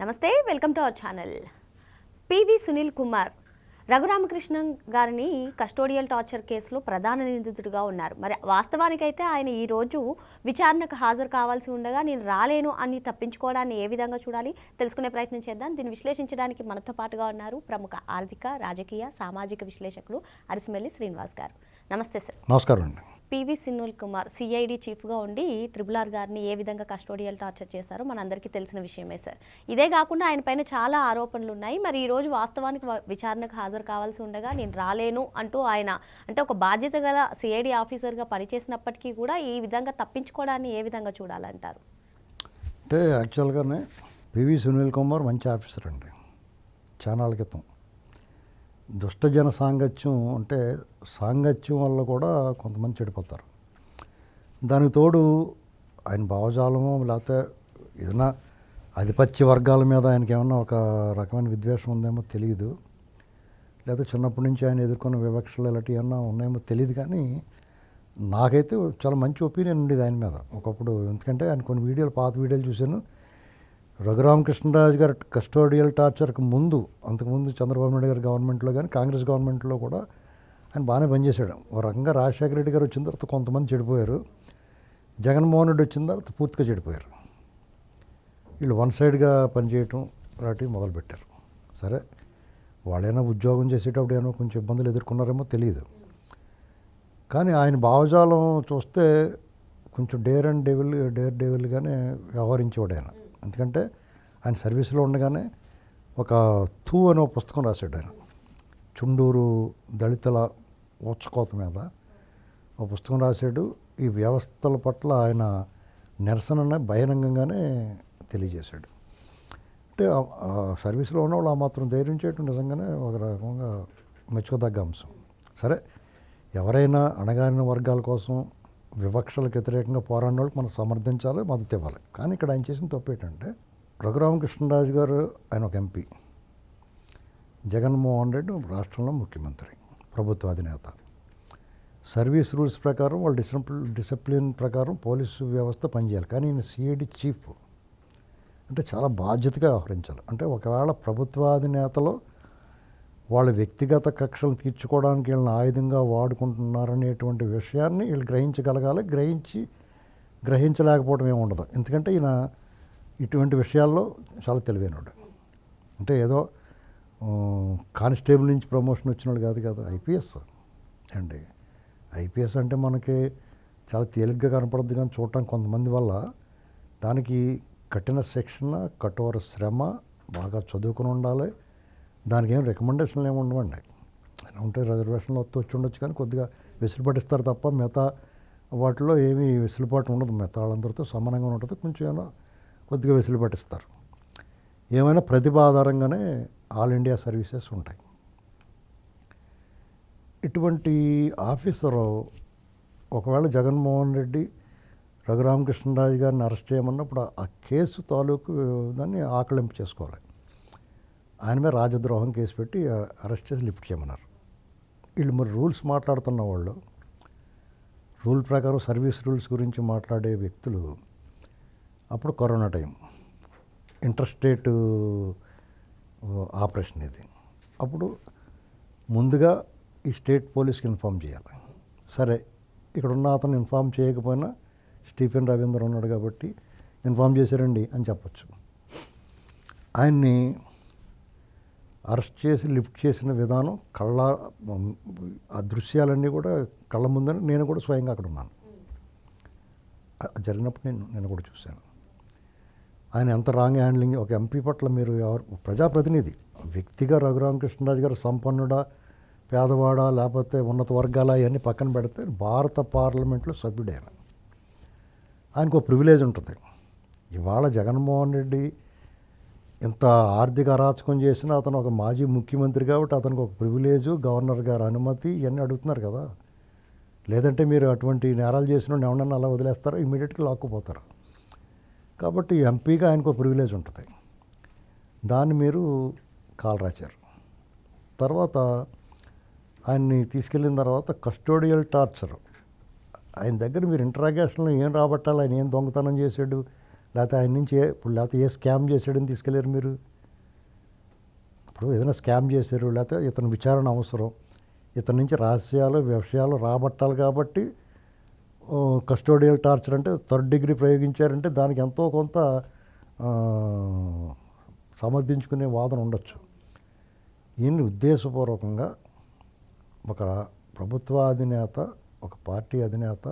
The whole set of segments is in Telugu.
నమస్తే welcome to our channel. PV Sunil Kumar Raghuramakrishna గారిని కస్టోడియల్ టార్చర్ కేసులో ప్రధాన నిందితుడిగా ఉన్నారు. మరి వాస్తవానికైతే ఆయన ఈ రోజు విచారణకు హాజరు కావాల్సి ఉండగా నేను రాలేను అని తప్పించుకోవడాన్ని ఏ విధంగా చూడాలి? తెలుసుకునే ప్రయత్నం చేద్దాం. దీన్ని విశ్లేషించడానికి మనతో పాటుగా ఉన్నారు ప్రముఖ ఆర్థిక రాజకీయ సామాజిక విశ్లేషకులు అరిసిమెల్లి శ్రీనివాస్ గారు. నమస్తే సార్. నమస్కారం అండి. పివి సునీల్ కుమార్ సిఐడి చీఫ్గా ఉండి త్రిబుల్ ఆర్ గారిని ఏ విధంగా కస్టోడియల్ టార్చర్ చేశారో మనందరికీ తెలిసిన విషయమే సార్. ఇదే కాకుండా ఆయన పైన చాలా ఆరోపణలు ఉన్నాయి మరి ఈరోజు వాస్తవానికి విచారణకు హాజరు కావాల్సి ఉండగా నేను రాలేను అంటూ ఆయన అంటే ఒక బాధ్యత గల సిఐడి ఆఫీసర్గా పనిచేసినప్పటికీ కూడా ఈ విధంగా తప్పించుకోవడాన్ని ఏ విధంగా చూడాలంటారు? అంటే యాక్చువల్గానే పివి సునీల్ కుమార్ మంచి ఆఫీసర్ అండి. చానాల క్రితం. దుష్టజన సాంగత్యం అంటే సాంగత్యం వల్ల కూడా కొంతమంది చెడిపోతారు. దానికి తోడు ఆయన భావజాలము లేకపోతే ఏదైనా ఆధిపత్య వర్గాల మీద ఆయనకి ఏమన్నా ఒక రకమైన విద్వేషం ఉందేమో తెలియదు లేదా చిన్నప్పటి నుంచి ఆయన ఎదుర్కొన్న వివక్షలు ఇలాంటివి ఏమన్నా ఉన్నాయేమో తెలియదు కానీ నాకైతే చాలా మంచి ఒపీనియన్ ఉండేది ఆయన మీద. ఒకప్పుడు ఎందుకంటే ఆయన కొన్ని వీడియోలు పాత వీడియోలు చూశాను. రఘురామకృష్ణరాజు గారి కస్టోడియల్ టార్చర్కి ముందు అంతకుముందు చంద్రబాబు నాయుడు గారి గవర్నమెంట్లో కానీ కాంగ్రెస్ గవర్నమెంట్లో కూడా ఆయన బాగానే పనిచేశాడు. ఓ రకంగా రాజశేఖర రెడ్డి గారు వచ్చిన తర్వాత కొంతమంది చెడిపోయారు. జగన్మోహన్ రెడ్డి వచ్చిన తర్వాత పూర్తిగా చెడిపోయారు. వీళ్ళు వన్ సైడ్గా పనిచేయటం రాటి మొదలుపెట్టారు. సరే వాళ్ళైనా ఉద్యోగం చేసేటప్పుడు ఏమో కొంచెం ఇబ్బందులు ఎదుర్కొన్నారేమో తెలియదు కానీ ఆయన భావజాలం చూస్తే కొంచెం డేర్ అండ్ డెవిల్ డేర్ డెవిల్గానే వ్యవహరించేవాడు ఆయన. ఎందుకంటే ఆయన సర్వీస్లో ఉండగానే ఒక తూ అనే ఒక పుస్తకం రాశాడు ఆయన. చుండూరు దళితుల ఊచకోత మీద ఒక పుస్తకం రాశాడు. ఈ వ్యవస్థల పట్ల ఆయన నిరసన బహిరంగంగానే తెలియజేశాడు. అంటే సర్వీస్లో ఉన్నవాళ్ళు ఆ మాత్రం ధైర్యం చేయటం నిజంగానే ఒక రకంగా మెచ్చుకోదగ్గ అంశం. సరే ఎవరైనా అణగారిన వర్గాల కోసం వివక్షలకు వ్యతిరేకంగా పోరాడిన వాళ్ళకి మనం సమర్థించాలి మద్దతు ఇవ్వాలి. కానీ ఇక్కడ ఆయన చేసిన తప్పు ఏంటంటే రఘురామకృష్ణరాజు గారు ఆయన ఒక ఎంపీ. జగన్మోహన్ రెడ్డి రాష్ట్రంలో ముఖ్యమంత్రి ప్రభుత్వ అధినేత. సర్వీస్ రూల్స్ ప్రకారం వాళ్ళు డిసిప్లిన్ డిసిప్లిన్ ప్రకారం పోలీసు వ్యవస్థ పనిచేయాలి. కానీ ఈయన సిఐడి చీఫ్. అంటే చాలా బాధ్యతగా వ్యవహరించాలి. అంటే ఒకవేళ ప్రభుత్వాధినేతలో వాళ్ళ వ్యక్తిగత కక్షలు తీర్చుకోవడానికి వీళ్ళని ఆయుధంగా వాడుకుంటున్నారనేటువంటి విషయాన్ని వీళ్ళు గ్రహించగలగాలి. గ్రహించి గ్రహించలేకపోవడం ఏమి ఉండదు. ఎందుకంటే ఈయన ఇటువంటి విషయాల్లో చాలా తెలివైనడు అంటే ఏదో కానిస్టేబుల్ నుంచి ప్రమోషన్ వచ్చినాడు కాదు కదా ఐపీఎస్. అండి ఐపీఎస్ అంటే మనకి చాలా తేలిగ్గా కనపడద్దు కానీ చూడటం కొంతమంది వల్ల దానికి కఠిన శిక్షణ కఠోర శ్రమ బాగా చదువుకుని ఉండాలి. దానికి ఏం రికమెండేషన్లు ఏమి ఉండవండి. ఉంటే రిజర్వేషన్లో వస్తూ వచ్చి ఉండొచ్చు కానీ కొద్దిగా వెసులుబాటు ఇస్తారు తప్ప మిగతా వాటిలో ఏమీ వెసులుబాటు ఉండదు. మిగతా వాళ్ళందరితో సమానంగా ఉంటుంది. కొంచెం ఏమైనా కొద్దిగా వెసులుబాటు ఇస్తారు ఏమైనా ప్రతిభ ఆధారంగానే ఆల్ ఇండియా సర్వీసెస్ ఉంటాయి. ఇటువంటి ఆఫీసరు ఒకవేళ జగన్మోహన్ రెడ్డి రఘురామకృష్ణరాజు గారిని అరెస్ట్ చేయమన్నప్పుడు ఆ కేసు తాలూకు దాన్ని ఆకలింపు చేసుకోవాలి. ఆయన మీద రాజద్రోహం కేసు పెట్టి అరెస్ట్ చేసి లిఫ్ట్ చేయమన్నారు. వీళ్ళు మరి రూల్స్ మాట్లాడుతున్న వాళ్ళు రూల్ ప్రకారం సర్వీస్ రూల్స్ గురించి మాట్లాడే వ్యక్తులు అప్పుడు కరోనా టైం ఇంటర్స్టేట్ ఆపరేషన్ ఇది. అప్పుడు ముందుగా ఈ స్టేట్ పోలీస్కి ఇన్ఫామ్ చేయాలి. సరే ఇక్కడ ఉన్న అతను ఇన్ఫామ్ చేయకపోయినా స్టీఫెన్ రవీంద్ర ఉన్నాడు కాబట్టి ఇన్ఫామ్ చేశారండి అని చెప్పొచ్చు. ఆయన్ని అరెస్ట్ చేసి లిఫ్ట్ చేసిన విధానం కళ్ళ ఆ దృశ్యాలన్నీ కూడా కళ్ళ ముందని నేను కూడా స్వయంగా అక్కడ ఉన్నాను. జరిగినప్పుడు నేను నేను కూడా చూశాను. ఆయన ఎంత రాంగ్ హ్యాండ్లింగ్ ఒక ఎంపీ పట్ల మీరు ఎవరు ప్రజాప్రతినిధి వ్యక్తిగా రఘురామకృష్ణరాజు గారు సంపన్నుడా పేదవాడా లేకపోతే ఉన్నత వర్గాల అవన్నీ పక్కన పెడితే భారత పార్లమెంట్లో సభ్యుడే ఆయన ఆయనకు ఒక ప్రివిలేజ్ ఉంటుంది. ఇవాళ జగన్మోహన్ రెడ్డి ఇంత ఆర్థిక అరాచకం చేసినా అతను ఒక మాజీ ముఖ్యమంత్రి కాబట్టి అతనికి ఒక ప్రివిలేజు గవర్నర్ గారు అనుమతి ఇవన్నీ అడుగుతున్నారు కదా. లేదంటే మీరు అటువంటి నేరాలు చేసిన ఎవరన్నా అలా వదిలేస్తారో? ఇమీడియట్గా లాక్కుపోతారు? కాబట్టి ఎంపీగా ఆయనకు ఒక ప్రివిలేజ్ ఉంటుంది. దాన్ని మీరు కాలరాచారు తర్వాత ఆయన్ని తీసుకెళ్ళిన తర్వాత కస్టోడియల్ టార్చర్ ఆయన దగ్గర మీరు ఇంటరాగేషన్లో ఏం రాబట్టాలి? ఆయన ఏం దొంగతనం చేశాడు? లేకపోతే ఆయన నుంచి ఇప్పుడు లేకపోతే ఏ స్కామ్ చేశాడని తీసుకెళ్ళారు మీరు? ఇప్పుడు ఏదైనా స్కామ్ చేశారు లేకపోతే ఇతని విచారణ అవసరం. ఇతని నుంచి రహస్యాలు విషయాలు రాబట్టాలి కాబట్టి కస్టోడియల్ టార్చర్ అంటే థర్డ్ డిగ్రీ ప్రయోగించారంటే దానికి ఎంతో కొంత సమర్థించుకునే వాదన ఉండొచ్చు. ఈయన్ని ఉద్దేశపూర్వకంగా ఒక ప్రభుత్వ అధినేత ఒక పార్టీ అధినేత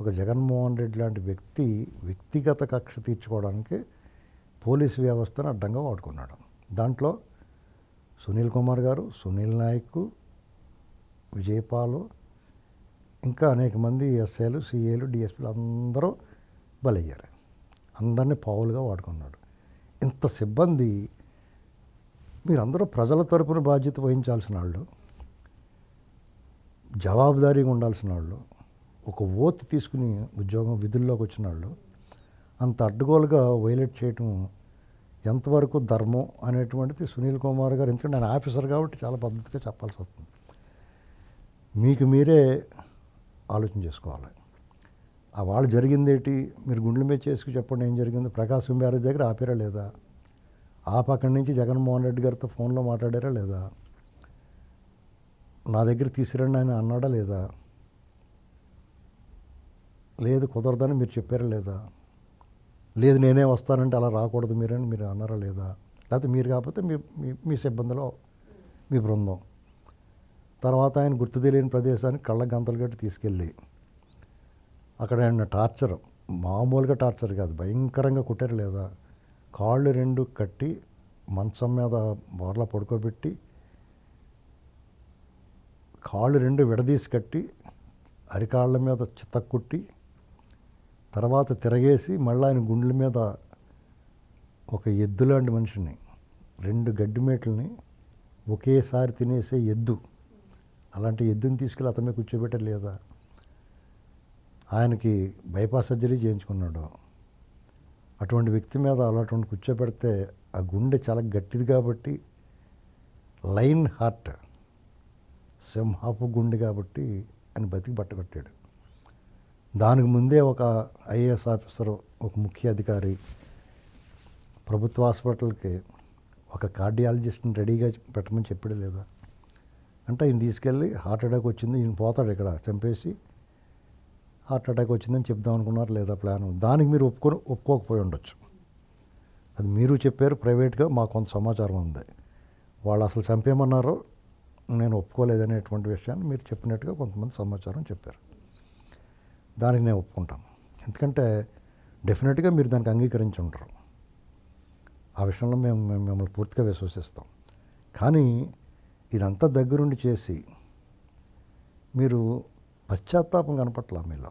ఒక జగన్మోహన్ రెడ్డి లాంటి వ్యక్తి వ్యక్తిగత కక్ష తీర్చుకోవడానికి పోలీసు వ్యవస్థను అడ్డంగా వాడుకున్నాడు. దాంట్లో సునీల్ కుమార్ గారు సునీల్ నాయక్ విజయపాలు ఇంకా అనేక మంది ఎస్ఐలు సిఏలు డిఎస్పీలు అందరూ బలయ్యారు. అందరినీ పావులుగా వాడుకున్నాడు. ఇంత సిబ్బంది మీరందరూ ప్రజల తరపున బాధ్యత వహించాల్సిన వాళ్ళు జవాబుదారీగా ఉండాల్సిన వాళ్ళు ఒక ఓత్ తీసుకుని ఉద్యోగం విధుల్లోకి వచ్చిన వాళ్ళు అంత అడ్డగోలుగా వైలేట్ చేయటం ఎంతవరకు ధర్మం అనేటువంటిది సునీల్ కుమార్ గారు ఎందుకంటే నేను ఆఫీసర్ కాబట్టి చాలా పద్ధతిగా చెప్పాల్సి వస్తుంది. మీకు మీరే ఆలోచన చేసుకోవాలి. ఆ వాళ్ళు జరిగిందేంటి మీరు గుండెల మీద చేసుకు చెప్పండి ఏం జరిగింది. ప్రకాశం బ్యారేజ్ దగ్గర ఆపారా లేదా? ఆ పక్కన నుంచి జగన్మోహన్ రెడ్డి గారితో ఫోన్లో మాట్లాడారా లేదా? నా దగ్గర తీసుకురండి ఆయన అన్నాడా లేదా? లేదు కుదరదని మీరు చెప్పారా లేదా? లేదు నేనే వస్తానంటే అలా రాకూడదు మీరని మీరు అన్నారా లేదా? లేకపోతే మీరు కాకపోతే మీ మీ మీ సిబ్బందిలో మీ బృందం. తర్వాత ఆయన గుర్తు తెలియని ప్రదేశానికి కళ్ళ గంతలు కట్టి తీసుకెళ్ళి అక్కడ ఆయన టార్చర్. మామూలుగా టార్చర్ కాదు భయంకరంగా కుట్టారు లేదా? కాళ్ళు రెండు కట్టి మంచం మీద బోర్లా పడుకోబెట్టి కాళ్ళు రెండు విడదీసి కట్టి అరికాళ్ళ మీద చితక్కుట్టి తర్వాత తిరగేసి మళ్ళీ ఆయన గుండెల మీద ఒక ఎద్దు లాంటి మనిషిని రెండు గడ్డిమేట్లని ఒకేసారి తినేసే ఎద్దు. అలాంటి ఎద్దుని తీసుకెళ్ళి అతమే కూర్చోబెట్ట లేదా? ఆయనకి బైపాస్ సర్జరీ చేయించుకున్నాడు. అటువంటి వ్యక్తి మీద అలాంటి కూర్చోబెడితే ఆ గుండె చాలా గట్టిది కాబట్టి లైన్ హార్ట్ సింహపు గుండె కాబట్టి ఆయన బతికి పట్టగొట్టాడు దానికి ముందే ఒక ఐఏఎస్ ఆఫీసర్ ఒక ముఖ్య అధికారి ప్రభుత్వ హాస్పిటల్కి ఒక కార్డియాలజిస్ట్ని రెడీగా పెట్టమని చెప్పాడు లేదా? అంటే ఈయన తీసుకెళ్ళి హార్ట్ అటాక్ వచ్చింది ఈయన పోతాడు ఇక్కడ చంపేసి. హార్ట్ అటాక్ వచ్చిందని చెప్దాం అనుకున్నారు లేదా ప్లాన్? దానికి మీరు ఒప్పుకొని ఒప్పుకోకపోయి ఉండొచ్చు. అది మీరు చెప్పారు ప్రైవేట్గా మాకు కొంత సమాచారం ఉంది. వాళ్ళు అసలు చంపేయమన్నారు నేను ఒప్పుకోలేదనేటువంటి విషయాన్ని మీరు చెప్పినట్టుగా కొంతమంది సమాచారం చెప్పారు. దానికి నేను ఒప్పుకుంటాను. ఎందుకంటే డెఫినెట్గా మీరు దానికి అంగీకరించి ఉంటారు ఆ విషయంలో మేము మిమ్మల్ని పూర్తిగా విశ్వసిస్తాం. కానీ ఇదంతా దగ్గరుండి చేసి మీరు పశ్చాత్తాపం కనపట్ల మీలో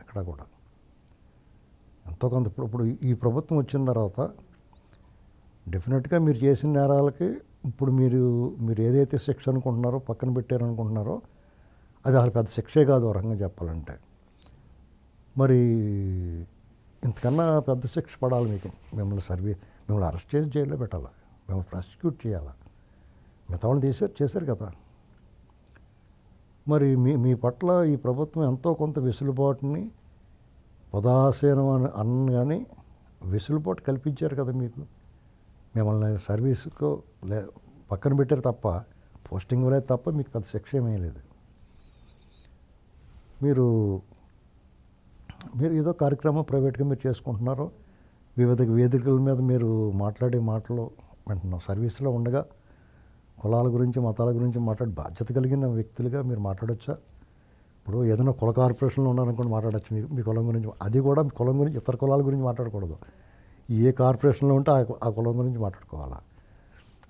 ఎక్కడ కూడా. ఎంతో కొంత ఇప్పుడు ఇప్పుడు ఈ ప్రభుత్వం వచ్చిన తర్వాత డెఫినెట్గా మీరు చేసిన నేరాలకి ఇప్పుడు మీరు మీరు ఏదైతే శిక్ష అనుకుంటున్నారో పక్కన పెట్టారనుకుంటున్నారో అది అసలు పెద్ద శిక్షే కాదు ఒక రకంగా చెప్పాలంటే. మరి ఇంతకన్నా పెద్ద శిక్ష పడాలి మీకు. మిమ్మల్ని సర్వే మిమ్మల్ని అరెస్ట్ చేసి జైల్లో పెట్టాలి? మిమ్మల్ని ప్రాసిక్యూట్ చేయాలి? మిగతా తీసారు చేశారు చేశారు కదా. మరి మీ మీ పట్ల ఈ ప్రభుత్వం ఎంతో కొంత వెసులుబాటుని ఉదాసీనం అని అన్న కానీ వెసులుబాటు కల్పించారు కదా మీకు. మిమ్మల్ని సర్వీస్కు లే పక్కన పెట్టారు తప్ప పోస్టింగ్ ఇవ్వలేదు తప్ప మీకు పెద్ద శిక్ష ఏమీ లేదు. మీరు మీరు ఏదో కార్యక్రమం ప్రైవేట్గా మీరు చేసుకుంటున్నారు వివిధ వేదికల మీద మీరు మాట్లాడే మాటలు వింటున్నాం సర్వీస్లో ఉండగా కులాల గురించి మతాల గురించి మాట్లాడి బాధ్యత కలిగిన వ్యక్తులుగా మీరు మాట్లాడొచ్చా? ఇప్పుడు ఏదైనా కుల కార్పొరేషన్లో ఉన్నారనుకోండి మాట్లాడచ్చు. మీ మీ కులం గురించి అది కూడా మీ కులం గురించి ఇతర కులాల గురించి మాట్లాడకూడదు. ఏ కార్పొరేషన్లో ఉంటే ఆ- కులం గురించి మాట్లాడుకోవాలా?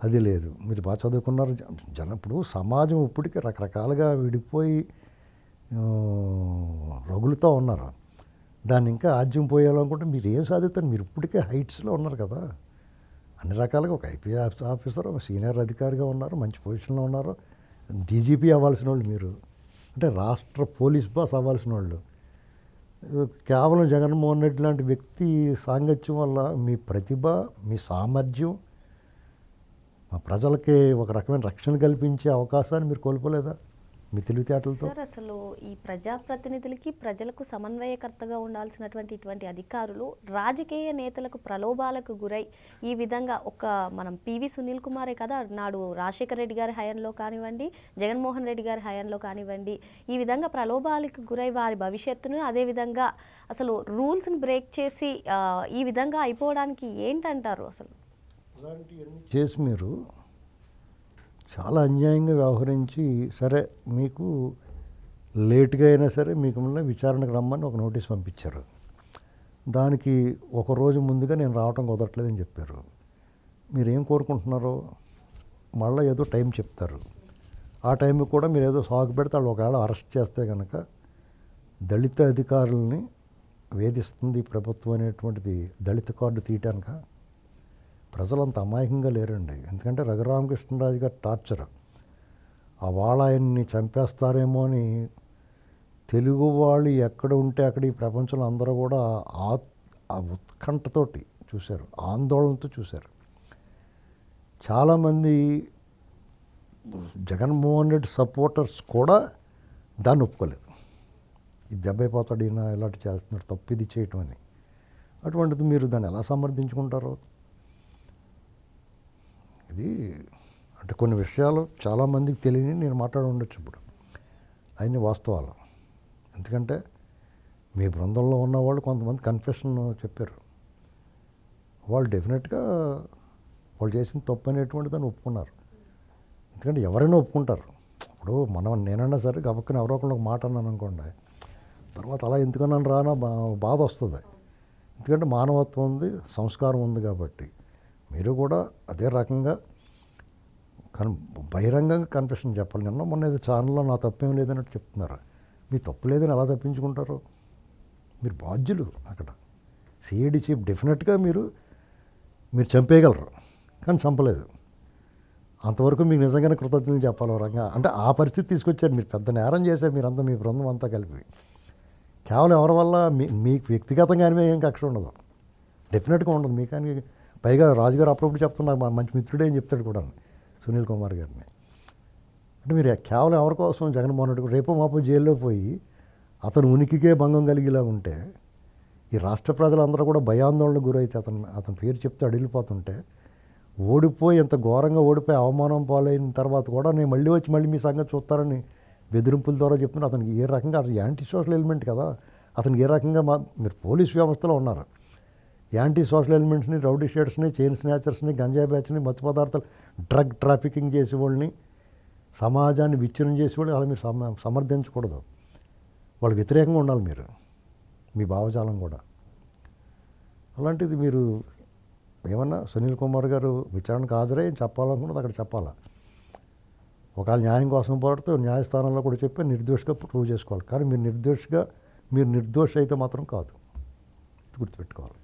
అది లేదు. మీరు బాగా చదువుకున్నారు. జ- జనం ఇప్పుడు సమాజం ఇప్పటికీ రకరకాలుగా విడిపోయి ఆ, రగులుతూ ఉన్నారు. దాన్ని ఇంకా ఆజ్యం పోయాలనుకుంటే మీరు ఏం సాధిస్తారు? మీరు ఇప్పటికే హైట్స్లో ఉన్నారు కదా. అన్ని రకాలుగా ఒక ఐపీఎస్ ఆఫీసర్ ఒక సీనియర్ అధికారిగా ఉన్నారు మంచి పొజిషన్లో ఉన్నారు. డీజీపీ అవ్వాల్సిన వాళ్ళు మీరు. అంటే రాష్ట్ర పోలీస్ బాస్ అవ్వాల్సిన వాళ్ళు కేవలం జగన్మోహన్ రెడ్డి లాంటి వ్యక్తి సాంగత్యం వల్ల మీ ప్రతిభ మీ సామర్థ్యం మా ప్రజలకి ఒక రకమైన రక్షణ కల్పించే అవకాశాన్ని మీరు కోల్పోలేదా? మీ తెలివితేటలతో సార్ అసలు ఈ ప్రజాప్రతినిధులకి ప్రజలకు సమన్వయకర్తగా ఉండాల్సినటువంటి ఇటువంటి అధికారులు రాజకీయ నేతలకు ప్రలోభాలకు గురై ఈ విధంగా ఒక మనం పివి సునీల్ కుమారే కదా నాడు రాజశేఖర రెడ్డి గారి హయాంలో కానివ్వండి జగన్మోహన్ రెడ్డి గారి హయాంలో కానివ్వండి ఈ విధంగా ప్రలోభాలకు గురై వారి భవిష్యత్తును అదేవిధంగా అసలు రూల్స్ని బ్రేక్ చేసి ఈ విధంగా అయిపోవడానికి ఏంటంటారు అసలు? చేసి మీరు చాలా అన్యాయంగా వ్యవహరించి సరే మీకు లేట్గా అయినా సరే మీకు మళ్ళీ విచారణకు రమ్మని ఒక నోటీస్ పంపించారు. దానికి ఒక రోజు ముందుగా నేను రావటం కుదరట్లేదని చెప్పారు. మీరు ఏం కోరుకుంటున్నారో మళ్ళీ ఏదో టైం చెప్తారు. ఆ టైంకి కూడా మీరు ఏదో సాగు పెడితే వాళ్ళు ఒకవేళ అరెస్ట్ చేస్తే కనుక దళిత అధికారుల్ని వేధిస్తుంది ప్రభుత్వం అనేటువంటిది దళిత కార్డు తీయటానిక? ప్రజలంత అమాయకంగా లేరండి. ఎందుకంటే రఘురామకృష్ణరాజు గారు టార్చర్. ఆ వాళ్ళ ఆయన్ని చంపేస్తారేమో అని తెలుగు వాళ్ళు ఎక్కడ ఉంటే అక్కడ ఈ ప్రపంచంలో అందరూ కూడా ఆ ఆ ఉత్కంఠతోటి చూశారు. ఆందోళనతో చూశారు. చాలామంది జగన్మోహన్ రెడ్డి సపోర్టర్స్ కూడా దాన్ని ఒప్పుకోలేదు. ఇది దెబ్బైపోతాడు ఈయన ఇలాంటి చేస్తున్నాడు తప్పు ఇది చేయటం అని. అటువంటిది మీరు దాన్ని ఎలా సమర్థించుకుంటారు? ఇది అంటే కొన్ని విషయాలు చాలామందికి తెలియని నేను మాట్లాడి ఉండొచ్చు ఇప్పుడు. అవన్నీ వాస్తవాలు. ఎందుకంటే మీ బృందంలో ఉన్న వాళ్ళు కొంతమంది కన్ఫెషన్ చెప్పారు. వాళ్ళు డెఫినెట్గా వాళ్ళు చేసిన తప్పు అనేటువంటి దాన్ని ఒప్పుకున్నారు. ఎందుకంటే ఎవరైనా ఒప్పుకుంటారు. ఇప్పుడు మనం నేనన్నా సరే గబక్కన ఎవరో ఒకళ్ళు ఒక మాట అన్నాను అనుకోండి తర్వాత అలా ఎందుకన్నాను రానా బా బాధ వస్తుంది. ఎందుకంటే మానవత్వం ఉంది సంస్కారం ఉంది కాబట్టి. మీరు కూడా అదే రకంగా కన్ బహిరంగంగా కన్ఫెషన్ చెప్పాలి నిన్న మొన్న ఏదో ఛానల్లో నా తప్పేం లేదన్నట్టు చెప్తున్నారు. మీ తప్పు లేదని ఎలా తప్పించుకుంటారు? మీరు బాధ్యులు అక్కడ. సిఐడి చీఫ్ డెఫినెట్గా మీరు మీరు చంపేయగలరు కానీ చంపలేదు. అంతవరకు మీకు నిజంగానే కృతజ్ఞతలు చెప్పాలి రంగా అంటే ఆ పరిస్థితి తీసుకొచ్చారు మీరు పెద్ద నేరం చేశారు మీరంతా మీ బృందం అంతా కలిపి. కేవలం ఎవరి వల్ల మీ మీకు వ్యక్తిగతంగా అనిమే ఏం కక్ష ఉండదు. డెఫినెట్గా ఉండదు. మీ కానీ పైగా రాజుగారు అప్పుడప్పుడు చెప్తున్నా మా మంచి మిత్రుడే అని చెప్తాడు కూడా సునీల్ కుమార్ గారిని. అంటే మీరు కేవలం ఎవరి కోసం? జగన్మోహన్ రెడ్డి రేపు మాపు జైల్లో పోయి అతను ఉనికికే భంగం కలిగేలా ఉంటే ఈ రాష్ట్ర ప్రజలందరూ కూడా భయాందోళనకు గురైతే అతను అతని పేరు చెప్తే అడిగిపోతుంటే ఓడిపోయి ఎంత ఘోరంగా ఓడిపోయి అవమానం పాలైన తర్వాత కూడా నేను మళ్ళీ వచ్చి మళ్ళీ మీ సంగతి చూస్తారని బెదిరింపుల ద్వారా చెప్తున్నారు. అతనికి ఏ రకంగా అతను యాంటీ సోషల్ ఎలిమెంట్ కదా. అతనికి ఏ రకంగా మా మీరు పోలీస్ వ్యవస్థలో ఉన్నారు. యాంటీ సోషల్ ఎలిమెంట్స్ని రౌడీ షేడ్స్ని చైన్ స్నాచర్స్ని గంజాయి బ్యాచ్ని మత్తు పదార్థాలు డ్రగ్ ట్రాఫికింగ్ చేసే వాళ్ళని సమాజాన్ని విచ్ఛిన్నం చేసే వాళ్ళు అలా మీరు సమ సమర్థించకూడదు. వాళ్ళకి వ్యతిరేకంగా ఉండాలి మీరు. మీ భావజాలం కూడా. అలాంటిది మీరు ఏమన్నా సునీల్ కుమార్ గారు విచారణకు హాజరై చెప్పాలనుకున్నది అక్కడ చెప్పాలా? ఒకవేళ న్యాయం కోసం పోరాడుతూ న్యాయస్థానంలో కూడా చెప్పి నిర్దోషిగా ప్రూవ్ చేసుకోవాలి. కానీ మీరు నిర్దోషిగా మీరు నిర్దోష అయితే మాత్రం కాదు. ఇది గుర్తుపెట్టుకోవాలి.